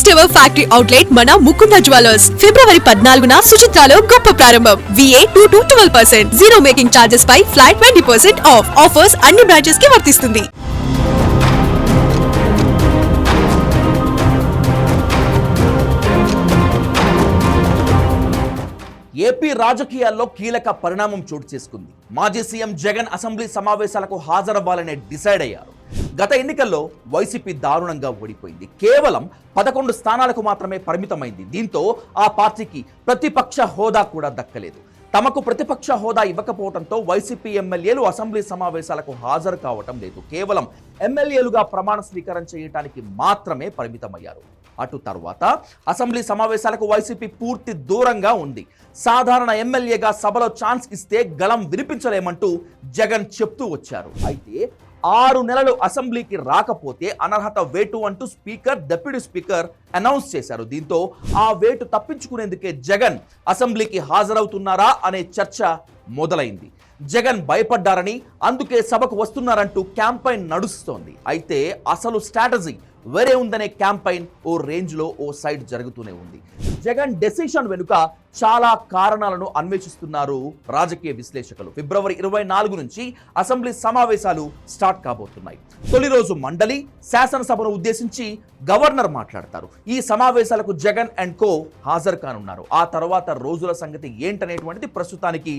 First ever factory outlet మన Mukunda jewellers. ఫిబ్రవరి పద్నాలుగున సుచిత్రాలో గొప్ప ప్రారంభం. VA two to twelve percent zero making charges pi flat twenty percent off offers అన్ని బ్రాంచెస్కి వర్తిస్తుంది. ఏపీ రాజకీయాల్లో కీలక పరిణామం చోటు చేసుకుంది. మాజీ సీఎం జగన్ అసెంబ్లీ సమావేశాలకు హాజరవ్వాలనే డిసైడ్ అయ్యారు. గత ఎన్నికల్లో వైసీపీ దారుణంగా ఓడిపోయింది. కేవలం పదకొండు స్థానాలకు మాత్రమే పరిమితమైంది. దీంతో ఆ పార్టీకి ప్రతిపక్ష హోదా కూడా దక్కలేదు. తమకు ప్రతిపక్ష హోదా ఇవ్వకపోవడంతో వైసీపీ ఎమ్మెల్యేలు అసెంబ్లీ సమావేశాలకు హాజరు కావటం లేదు. కేవలం ఎమ్మెల్యేలుగా ప్రమాణ స్వీకారం చేయడానికి మాత్రమే పరిమితమయ్యారు. అటు తర్వాత అసెంబ్లీ సమావేశాలకు వైసీపీ పూర్తి దూరంగా ఉంది. సాధారణ ఎమ్మెల్యేగా సభలో ఛాన్స్ ఇస్తే గళం వినిపించలేమంటూ జగన్ చెప్తూ వచ్చారు. అయితే ఆరు నెలలు అసెంబ్లీకి రాకపోతే అనర్హత వేటు అంటూ స్పీకర్ డిప్యూటీ స్పీకర్ అనౌన్స్ చేశారు. దీంతో ఆ వేటు తప్పించుకునేందుకే జగన్ అసెంబ్లీకి హాజరవుతున్నారా అనే చర్చ మొదలైంది. జగన్ భయపడ్డారని అందుకే సభకు వస్తున్నారంటూ క్యాంపైన్ నడుస్తోంది. అయితే అసలు స్ట్రాటజీ వేరే ఉందనే క్యాంపైన్ ఓ రేంజ్లో ఓ సైడ్ జరుగుతూనే ఉంది. జగన్ డెసిషన్ వెనుక చాలా కారణాలను అన్వేషిస్తున్నారు రాజకీయ విశ్లేషకులు. ఫిబ్రవరి ఇరవై నాలుగు నుంచి అసెంబ్లీ సమావేశాలు స్టార్ట్ కాబోతున్నాయి. తొలి రోజు మండలి శాసనసభను ఉద్దేశించి గవర్నర్ మాట్లాడతారు. ఈ సమావేశాలకు జగన్ అండ్ కో హాజరు కానున్నారు. ఆ తర్వాత రోజుల సంగతి ఏంటనేటువంటిది ప్రస్తుతానికి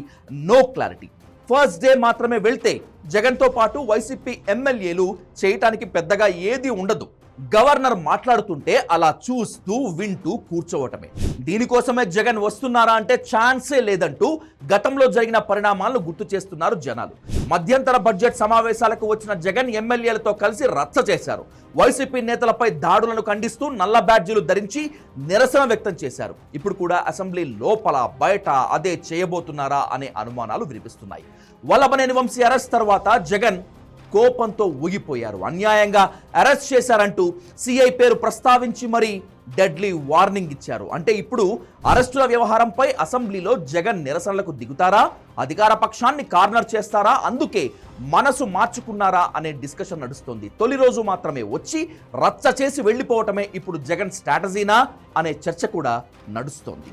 నో క్లారిటీ. ఫస్ట్ డే మాత్రమే వెళ్తే జగన్తో పాటు వైసీపీ ఎమ్మెల్యేలు చేయటానికి పెద్దగా ఏది ఉండదు. గవర్నర్ మాట్లాడుతుంటే అలా చూస్తూ వింటూ కూర్చోవటమే. దీనికోసమే జగన్ వస్తున్నారా అంటే ఛాన్సే లేదంటూ గతంలో జరిగిన పరిణామాలను గుర్తు చేస్తున్నారు జనాలు. మధ్యంతర బడ్జెట్ సమావేశాలకు వచ్చిన జగన్ ఎమ్మెల్యేలతో కలిసి రచ్చ చేశారు. వైసీపీ నేతలపై దాడులను ఖండిస్తూ నల్ల బ్యాడ్జీలు ధరించి నిరసన వ్యక్తం చేశారు. ఇప్పుడు కూడా అసెంబ్లీ లోపల బయట అదే చేయబోతున్నారా అనే అనుమానాలు వినిపిస్తున్నాయి. వల్లభనేని వంశీ అరెస్ట్ తర్వాత జగన్ కోపంతో ఊగిపోయారు. అన్యాయంగా అరెస్ట్ చేశారంటూ సిఐ పేరు ప్రస్తావించి మరీ డెడ్లీ వార్నింగ్ ఇచ్చారు. అంటే ఇప్పుడు అరెస్టుల వ్యవహారంపై అసెంబ్లీలో జగన్ నిరసనలకు దిగుతారా? అధికార పక్షాన్ని కార్నర్ చేస్తారా? అందుకే మనసు మార్చుకున్నారా అనే డిస్కషన్ నడుస్తుంది. తొలి రోజు మాత్రమే వచ్చి రచ్చ చేసి వెళ్ళిపోవటమే ఇప్పుడు జగన్ స్ట్రాటజీనా? అనే చర్చ కూడా నడుస్తోంది.